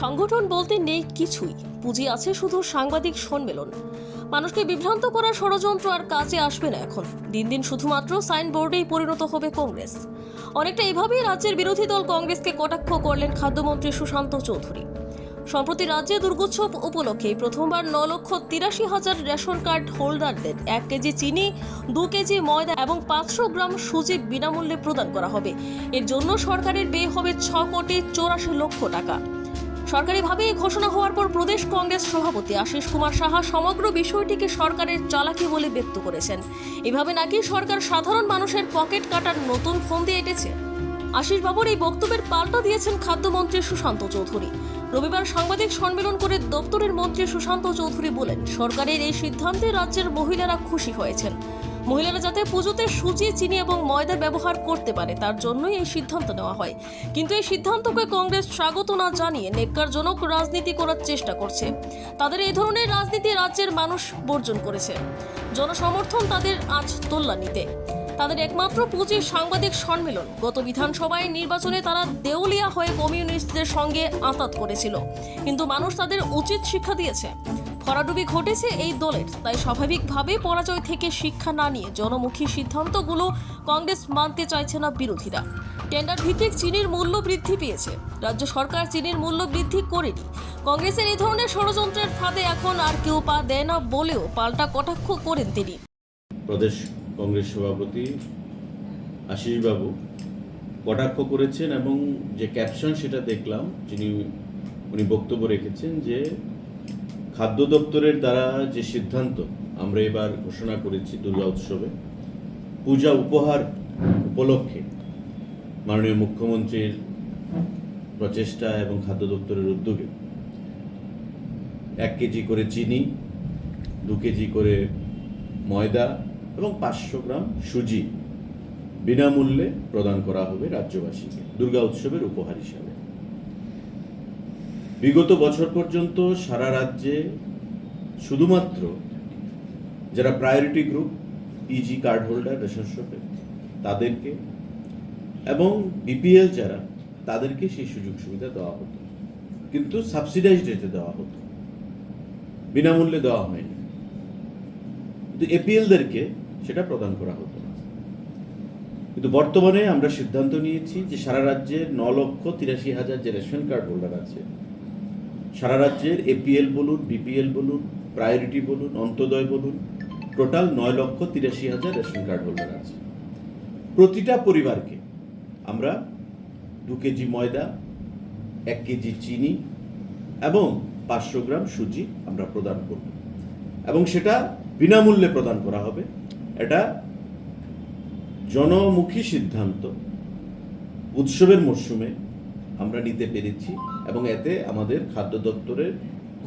সংগঠন বলতে নেই কিছুই। পুঁজি আছে শুধু সাংবাদিক সম্মেলন। মানুষকে বিভ্রান্ত করার ষড়যন্ত্র আর কাজে আসবে না এখন। দিন দিন শুধুমাত্র সাইনবোর্ডেই পরিণত হবে কংগ্রেস। অনেকটা এভাবেই রাজ্যের বিরোধী দল কংগ্রেসকে কটাক্ষ করলেন খাদ্যমন্ত্রী সুশান্ত চৌধুরী। সম্প্রতি রাজ্যে দুর্গোৎসব উপলক্ষে প্রথমবার ন লক্ষ তিরাশি হাজার রেশন কার্ড হোল্ডারদের এক কেজি চিনি, দু কেজি ময়দা এবং পাঁচশো গ্রাম সুজি বিনামূল্যে প্রদান করা হবে। এর জন্য সরকারের ব্যয় হবে ছ কোটি চৌরাশি লক্ষ টাকা। সরকারিভাবে এই ঘোষণা হওয়ার পর প্রদেশ কংগ্রেস সভাপতি আশিস কুমার সাহা সমগ্র বিষয়টিকে সরকারের চালাকি বলে ব্যক্ত করেছেন। এভাবে নাকি সরকার সাধারণ মানুষের পকেট কাটার নতুন ফন্দি এঁটেছে? আশিস বাবুর এই বক্তব্যের পাল্টা দিয়েছেন খাদ্যমন্ত্রী সুশান্ত চৌধুরী। রবিবার সাংবাদিক সম্মেলন করে দপ্তরের মন্ত্রী সুশান্ত চৌধুরী বলেন, সরকারের এই সিদ্ধান্তে রাজ্যের মহিলারা খুশি হয়েছেন। মহিলারা যাতে পুজোতে সুজি, চিনি এবং ময়দা ব্যবহার করতে পারে, তার জন্যই এই সিদ্ধান্ত নেওয়া হয়। কিন্তু এই সিদ্ধান্তকে কংগ্রেস স্বাগত না জানিয়ে নেককারজনক রাজনীতি করার চেষ্টা করছে। তাদের এই ধরনের রাজনীতি রাজ্যের মানুষ বর্জন করেছে। জনসমর্থন তাদের আজ তোল্লা নিতে তাদের একমাত্র পুঁজি সাংবাদিক সম্মেলন। গত বিধানসভায় নির্বাচনে তারা দেউলিয়া হয়ে কমিউনিস্টদের সঙ্গে আঁতাত করেছিল। কিন্তু মানুষ তাদের উচিত শিক্ষা দিয়েছে। ভরাডুবি ঘটেছে এই দলের। তাই স্বাভাবিকভাবে পরাজয় থেকে শিক্ষা না নিয়ে জনমুখী সিদ্ধান্তগুলো কংগ্রেস মানতে চাইছে না বিরোধীরা। টেন্ডার ভিত্তিক চিনির মূল্য বৃদ্ধি পেয়েছে। রাজ্য সরকার চিনির মূল্য বৃদ্ধি করেনি। কংগ্রেসের এই ধরনের ষড়যন্ত্রের ফাঁদে এখন আর কেউ পা দেয় না বলেও পাল্টা কটাক্ষ করেন তিনি। প্রদেশ কংগ্রেস সভাপতি আশিসবাবু কটাক্ষ করেছেন এবং যে ক্যাপশন সেটা দেখলাম, যিনি উনি বক্তব্য রেখেছেন যে খাদ্য দপ্তরের দ্বারা যে সিদ্ধান্ত আমরা এবার ঘোষণা করেছি দুর্গা উৎসবে, পূজা উপহার উপলক্ষে মাননীয় মুখ্যমন্ত্রীর প্রচেষ্টা এবং খাদ্য দপ্তরের উদ্যোগে এক কেজি করে চিনি, দু কেজি করে ময়দা এবং পাঁচশো গ্রাম সুজি বিনামূল্যে প্রদান করা হবে রাজ্যবাসীকে দুর্গা উৎসবের উপহার হিসাবে। বিগত বছর পর্যন্ত সারা রাজ্যে শুধুমাত্র যারা priority group PG card holder ration শপে তাদেরকে এবং বিপিএল যারা, তাদেরকে সেই সুযোগ সুবিধা দেওয়া হতো। কিন্তু সাবসিডাইজ রেটে দেওয়া হতো। বিনামূল্যে দেওয়া হয়নি। কিন্তু এপিএলদেরকে সেটা প্রদান করা হতো কিন্তু বর্তমানে আমরা সিদ্ধান্ত নিয়েছি যে সারা রাজ্যের ন লক্ষ তিরাশি হাজার যে রেশন কার্ড হোল্ডার আছে সারা রাজ্যের এপিএল বলুন বিপিএল বলুন প্রায়োরিটি বলুন, অন্তদয় বলুন টোটাল নয় লক্ষ তিরাশি হাজার রেশন কার্ড হোল্ডার আছে। প্রতিটা পরিবারকে আমরা দু কেজি ময়দা, এক কেজি চিনি এবং পাঁচশো গ্রাম সুজি আমরা প্রদান করব। এবং সেটা বিনামূল্যে প্রদান করা হবে। এটা জনমুখী সিদ্ধান্ত। উৎসবের মরশুমে আমরা নিতে পেরেছি। এবং এতে আমাদের খাদ্য দপ্তরের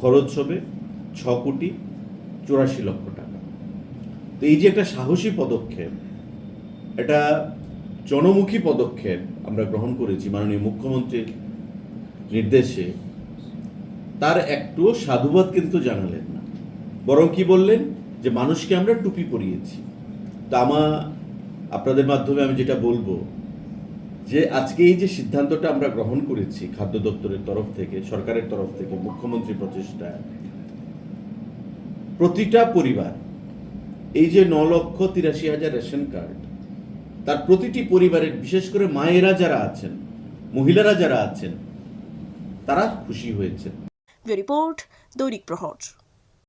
খরচ হবে ছ কোটি চুরাশি লক্ষ টাকা। তো এই যে একটা সাহসী পদক্ষেপ, এটা জনমুখী পদক্ষেপ আমরা গ্রহণ করেছি মাননীয় মুখ্যমন্ত্রীর নির্দেশে, তার একটুও সাধুবাদ কিন্তু জানালেন না। বরং কি বললেন যে, মানুষকে আমরা টুপি পরিয়েছি। তা আমা, আপনাদের মাধ্যমে আমি যেটা বলব যে আজকে এই যে সিদ্ধান্তটা আমরা গ্রহণ করেছি খাদ্য দপ্তরের তরফ থেকে, সরকারের তরফ থেকে, মুখ্যমন্ত্রী প্রচেষ্টায় প্রতিটা পরিবার, এই যে ন লক্ষ তিরাশি হাজার রেশন কার্ড, তার প্রতিটি পরিবারের, বিশেষ করে মায়েরা যারা আছেন, মহিলারা যারা আছেন, তারা খুশি হয়েছেন। রিপোর্ট দৈনিক প্রহর।